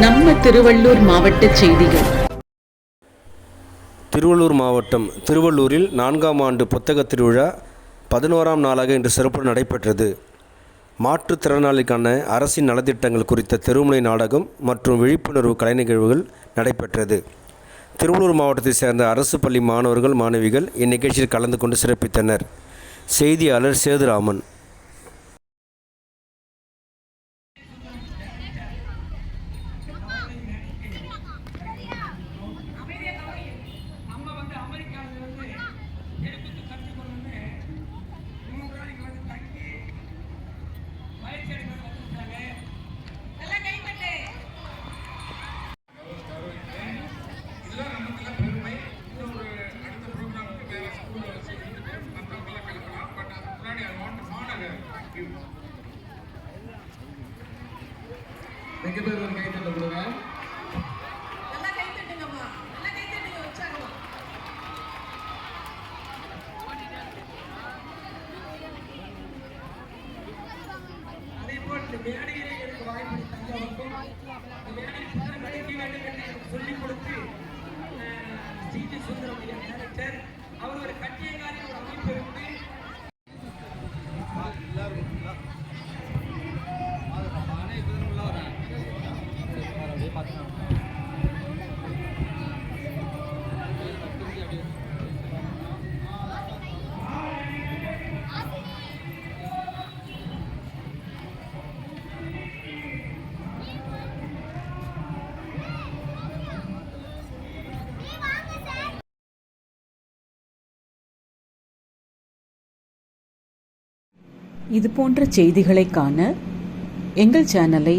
நம்ம திருவள்ளூர் மாவட்ட செய்திகள். திருவள்ளூர் மாவட்டம் திருவள்ளூரில் நான்காம் ஆண்டு புத்தகத் திருவிழா பதினோராம் நாளாக இன்று சிறப்புடன் நடைபெற்றது. மாற்றுத்திறனாளிக்கான அரசின் நலத்திட்டங்கள் குறித்த தெருமுனை நாடகம் மற்றும் விழிப்புணர்வு கலை நிகழ்வுகள் நடைபெற்றது. திருவள்ளூர் மாவட்டத்தைச் சேர்ந்த அரசு பள்ளி மாணவர்கள் மாணவிகள் இந்நிகழ்ச்சியில் கலந்து கொண்டு சிறப்பித்தனர். செய்தியாளர் சேதுராமன். மிக பேர் ஒரு கொடுங்க. கை தட்டுங்கம்மா. நல்லா கை தட்டுங்க உற்சாகமா அதேபோல் இந்த மேடையிலே எனக்கு வாய்ப்பு தந்தவருக்கும் இந்த மேடையில் புத்தகம் கிடைக்க வேண்டும் என்று எனக்கு சொல்லிக் கொடுத்து ஸ்ரீஜி சுந்தரம் ஐயா டைரக்டர் அவர் ஒரு கட்டியங்காரி ஒரு அமைப்பு இது போன்ற செய்திகளை காண எங்கள் சேனலை